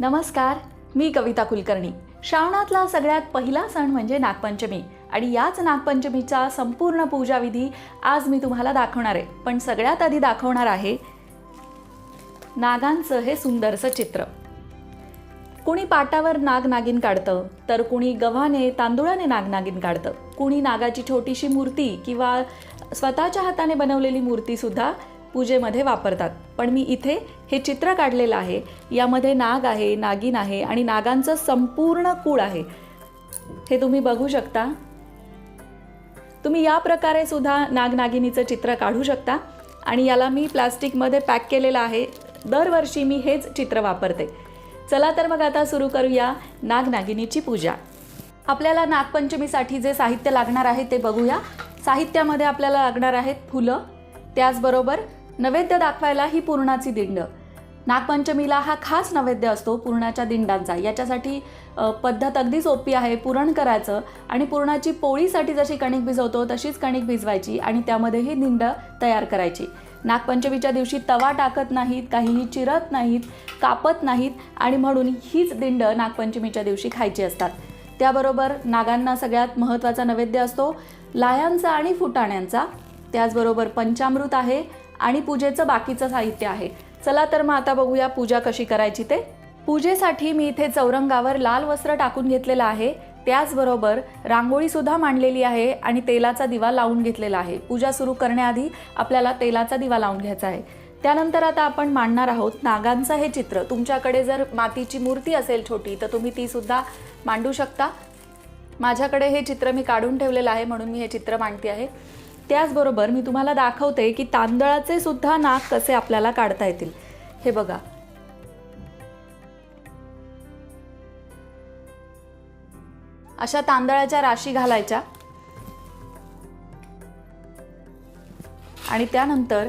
नमस्कार मी कविता कुलकर्णी. श्रावणातला सगळ्यात पहिला सण म्हणजे नागपंचमी. आणि याच नागपंचमीचा संपूर्ण पूजाविधी आज मी तुम्हाला दाखवणार आहे. पण सगळ्यात आधी दाखवणार आहे नागांचं हे सुंदरसं चित्र. कुणी पाटावर नाग नागिन काढतं तर कुणी गव्हाने तांदुळाने नाग नागिन काढतं. कुणी नागाची छोटीशी मूर्ती किंवा स्वतःच्या हाताने बनवलेली मूर्तीसुद्धा पूजेमध्ये वापरतात. पण मी इथे हे चित्र काढलेलं आहे. यामध्ये नाग आहे नागिन आहे आणि नागांचं संपूर्ण कूळ आहे. हे तुम्ही बघू शकता. तुम्ही या प्रकारे सुद्धा नागनागिनीचं चित्र काढू शकता. आणि याला मी प्लास्टिकमध्ये पॅक केलेलं आहे. दरवर्षी मी हेच चित्र वापरते. चला तर मग आता सुरू करूया नागनागिनीची पूजा. आपल्याला नागपंचमीसाठी जे साहित्य लागणार आहे ते बघूया. साहित्यामध्ये आपल्याला लागणार आहेत फुलं. त्याचबरोबर नैवेद्य दाखवायला ही पुरणाची दिंड. नागपंचमीला हा खास नैवेद्य असतो पुरणाच्या दिंडांचा. याच्यासाठी पद्धत अगदी सोपी आहे पुरण करायचं आणि पुरणाची पोळीसाठी जशी कणिक भिजवतो तशीच कणिक भिजवायची आणि त्यामध्ये ही दिंड तयार करायची. नागपंचमीच्या दिवशी तवा टाकत नाहीत काहीही चिरत नाहीत कापत नाहीत आणि म्हणून हीच दिंड नागपंचमीच्या दिवशी खायची असतात. त्याबरोबर नागांना सगळ्यात महत्त्वाचा नैवेद्य असतो लायांचा आणि फुटाण्यांचा. त्याचबरोबर पंचामृत आहे आणि पूजेचं बाकीचं साहित्य आहे. चला तर मग आता बघूया पूजा कशी करायची ते. पूजेसाठी मी इथे चौरंगावर लाल वस्त्र टाकून घेतलेलं आहे. त्याचबरोबर रांगोळीसुद्धा मांडलेली आहे आणि तेलाचा दिवा लावून घेतलेला आहे. पूजा सुरू करण्याआधी आपल्याला तेलाचा दिवा लावून घ्यायचा आहे. त्यानंतर आता आपण मांडणार आहोत नागांचं हे चित्र. तुमच्याकडे जर मातीची मूर्ती असेल छोटी तर तुम्ही तीसुद्धा मांडू शकता. माझ्याकडे हे चित्र मी काढून ठेवलेलं आहे म्हणून मी हे चित्र मांडते आहे. त्याचबरोबर मी तुम्हाला दाखवते की तांदळाचे सुद्धा नाक कसे आपल्याला काढता येतील. हे बघा. अशा तांदळाच्या राशी घालायच्या. आणि त्यानंतर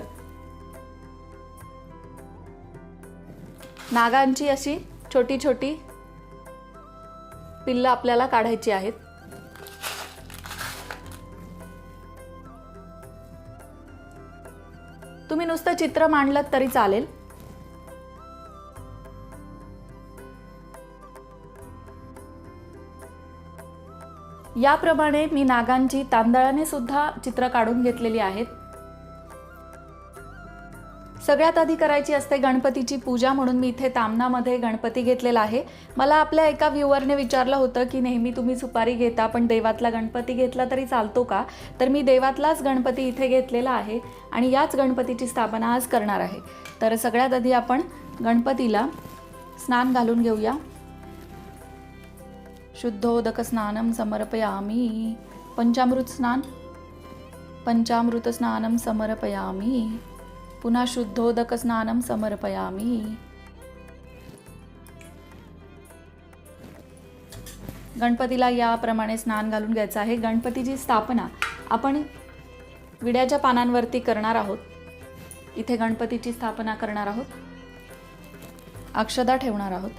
नागांची अशी छोटी छोटी पिल्लं आपल्याला काढायची आहेत. तुम्ही नुसतं चित्र मांडलं तरी चालेल. याप्रमाणे मी नागांची तांदळाने सुद्धा चित्र काढून घेतलेली आहेत. सगळ्यात आधी करायची असते गणपतीची पूजा म्हणून मी इथे तामनामध्ये गणपती घेतलेला आहे. मला आपल्या एका व्ह्युअरने विचारलं होतं की नेहमी तुम्ही सुपारी घेता पण देवातला गणपती घेतला तरी चालतो का? तर मी देवातलाच गणपती इथे घेतलेला आहे आणि याच गणपतीची स्थापना आज करणार आहे. तर सगळ्यात आधी आपण गणपतीला स्नान घालून घेऊया. शुद्धोदक स्नानं समर्पयामी. पंचामृत स्नान. पंचामृत स्नानं समर्पयामी. पुन्हा शुद्धोदक स्नानं समर्पयामी। गणपतीला याप्रमाणे स्नान घालून घ्यायचं आहे. गणपतीची स्थापना आपण विड्याच्या पानांवरती करणार आहोत इथे गणपतीची स्थापना करणार आहोत. अक्षदा ठेवणार आहोत.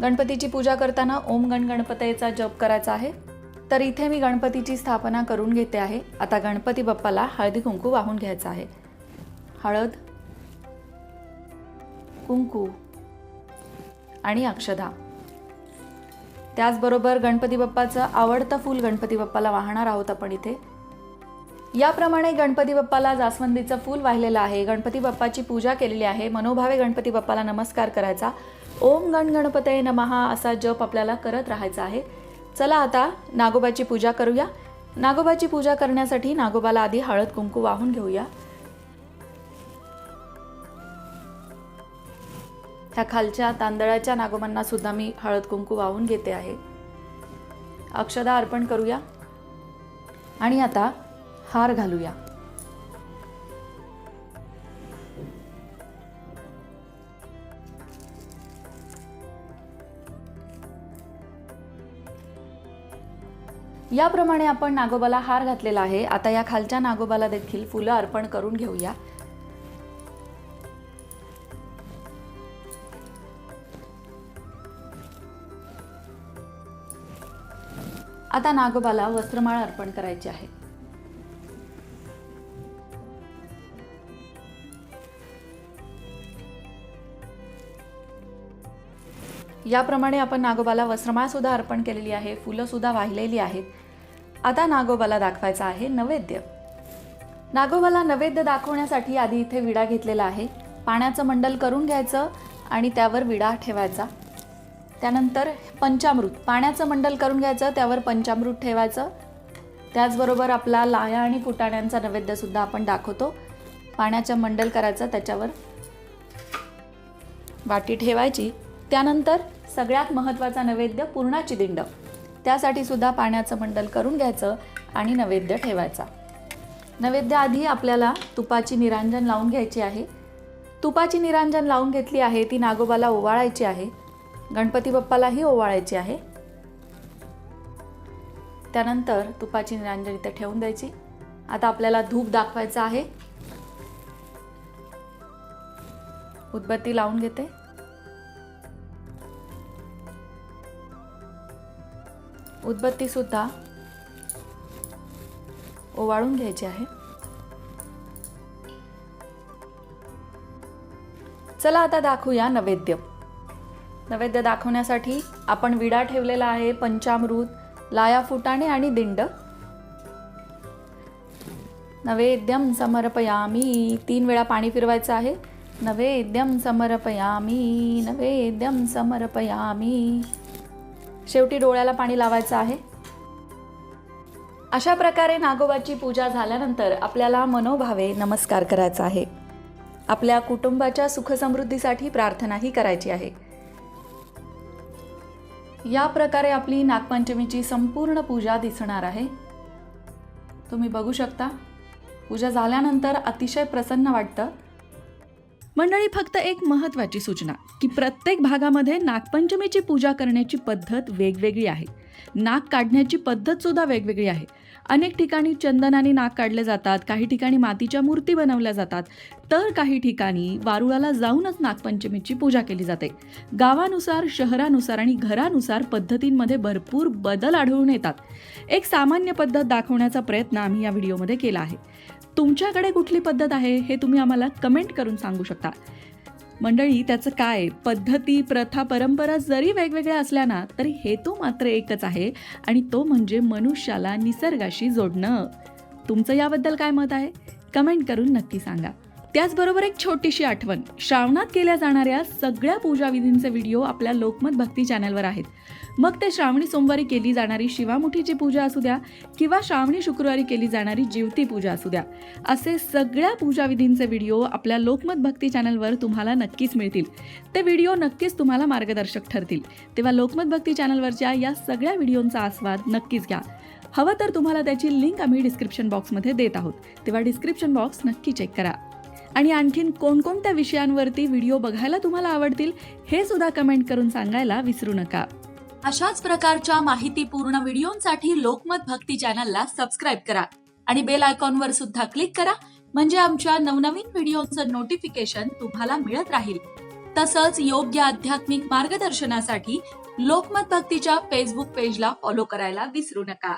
गणपतीची पूजा करताना ओम गण गणपतीचा जप करायचा आहे. तर इथे मी गणपतीची स्थापना करून घेते आहे. आता गणपती बाप्पाला हळदी कुंकू वाहून घ्यायचं आहे. हळद कुंकू आणि अक्षदा. त्याचबरोबर गणपती बाप्पाचं आवडतं फूल गणपती बाप्पाला वाहणार आहोत आपण इथे. याप्रमाणे गणपती बाप्पाला जास्वंदीचं फूल वाहिलेलं आहे. गणपती बाप्पाची पूजा केलेली आहे. मनोभावे गणपती बाप्पाला नमस्कार करायचा. ओम गण गणपते नमहा असा जप आपल्याला करत राहायचा आहे. चला आता नागोबाची पूजा करूया. नागोबाची पूजा करण्यासाठी नागोबाला आधी हळद कुंकू वाहून घेऊया. ह्या खालच्या तांदळाच्या नागोबांना सुद्धा मी हळद कुंकू वाहून घेते आहे. अक्षदा अर्पण करूया. आणि आता हार घालूया. याप्रमाणे आपण नागोबाला हार घातलेला आहे. आता या खालच्या नागोबाला देखील फुलं अर्पण करून घेऊया. आता नागोबाला वस्त्रमाळ अर्पण करायची आहे. याप्रमाणे आपण नागोबाला वस्त्रमाळसुद्धा अर्पण केलेली आहे. फुलंसुद्धा वाहिलेली आहेत. आता नागोबाला दाखवायचा आहे नैवेद्य. नागोबाला नैवेद्य दाखवण्यासाठी आधी इथे विडा घेतलेला आहे. पाण्याचं मंडल करून घ्यायचं आणि त्यावर विडा ठेवायचा. त्यानंतर पंचामृत पाण्याचं मंडल करून घ्यायचं त्यावर पंचामृत ठेवायचं. त्याचबरोबर आपला लाया आणि फुटाण्यांचा नैवेद्यसुद्धा आपण दाखवतो. पाण्याचं मंडल करायचं त्याच्यावर वाटी ठेवायची. त्यानंतर सगळ्यात महत्त्वाचा नैवेद्य पूर्णाची दिंड. त्यासाठी सुद्धा पाण्याचं मंडल करून घ्यायचं आणि नैवेद्य ठेवायचा. नैवेद्य आधी आपल्याला तुपाची निरांजन लावून घ्यायची आहे. तुपाची निरांजन लावून घेतली आहे ती नागोबाला ओवाळायची आहे. गणपती बाप्पालाही ओवाळायची आहे. त्यानंतर तुपाची निरांजन इथे ठेवून द्यायची. आता आपल्याला धूप दाखवायचा आहे. उदबत्ती लावून घेते. उदबत्तीसुद्धा ओवाळून घ्यायची आहे. चला आता दाखवूया नैवेद्य. नैवेद्य दाखवण्यासाठी आपण विडा ठेवलेला आहे पंचामृत लाया फुटाणे आणि दिंड. नैवेद्यम समर्पयामी तीन वेळा पाणी फिरवायचं आहे. नैवेद्यम समर्पयामी नैवेद्यम समर्पयामी. शेवटी डोळ्याला पाणी लावायचं आहे. अशा प्रकारे नागोबाची पूजा झाल्यानंतर आपल्याला मनोभावे नमस्कार करायचा आहे. आपल्या कुटुंबाच्या सुखसमृद्धीसाठी प्रार्थनाही करायची आहे. या प्रकारे आपली नागपंचमीची संपूर्ण पूजा दिसणार आहे. तुम्ही बघू शकता. पूजा झाल्यानंतर अतिशय प्रसन्न वाटतं. मंडळी फक्त एक महत्त्वाची सूचना की प्रत्येक भागामध्ये नागपंचमीची पूजा करण्याची पद्धत वेगवेगळी आहे. नाक काढण्याची पद्धत सुद्धा वेगवेगळी आहे. अनेक ठिकाणी चंदनाने नाक काढले जातात काही ठिकाणी मातीच्या मूर्ती बनवल्या जातात तर काही ठिकाणी वारुळाला जाऊनच नागपंचमीची पूजा केली जाते. गावानुसार शहरानुसार आणि घरानुसार पद्धतींमध्ये भरपूर बदल आढळून येतात. एक सामान्य पद्धत दाखवण्याचा प्रयत्न आम्ही या व्हिडिओमध्ये केला आहे. तुमच्याकडे कुठली पद्धत आहे हे तुम्ही आम्हाला कमेंट करून सांगू शकता. मंडळी त्याचं काय? पद्धती प्रथा परंपरा जरी वेगवेगळ्या असल्या ना तरी हेतू मात्र एकच आहे आणि तो म्हणजे मनुष्याला निसर्गाशी जोडणं. तुमचं याबद्दल काय मत आहे? कमेंट करून नक्की सांगा. त्याचबरोबर एक छोटीशी आठवण. श्रावणात केल्या जाणाऱ्या सगळ्या पूजाविधींचे व्हिडिओ आपल्या लोकमत भक्ती चॅनलवर आहेत. मग ते श्रावणी सोमवारी केली जाणारी शिवामुठीची पूजा असू द्या किंवा श्रावणी शुक्रवारी केली जाणारी जीवती पूजा असू द्या. असे सगळ्या पूजाविधींचे व्हिडिओ आपल्या लोकमत भक्ती चॅनलवर तुम्हाला नक्कीच मिळतील. ते व्हिडिओ नक्कीच तुम्हाला मार्गदर्शक ठरतील. तेव्हा लोकमत भक्ती चॅनलवरच्या या सगळ्या व्हिडिओंचा आस्वाद नक्कीच घ्या. हवं तर तुम्हाला त्याची लिंक आम्ही डिस्क्रिप्शन बॉक्समध्ये देत आहोत. तेव्हा डिस्क्रिप्शन बॉक्स नक्की चेक करा. आणि आणखीन कोणकोणत्या विषयांवरती व्हिडिओ बघायला तुम्हाला आवडतील हे सुद्धा कमेंट करून सांगायला विसरू नका. अशाच प्रकारच्या माहितीपूर्ण व्हिडिओंसाठी लोकमत भक्ती चॅनलला सबस्क्राईब करा आणि बेल आयकॉनवर सुद्धा क्लिक करा म्हणजे आमच्या नवनवीन व्हिडिओचं नोटिफिकेशन तुम्हाला मिळत राहील. तसंच योग्य आध्यात्मिक मार्गदर्शनासाठी लोकमत भक्तीच्या फेसबुक पेजला फॉलो करायला विसरू नका.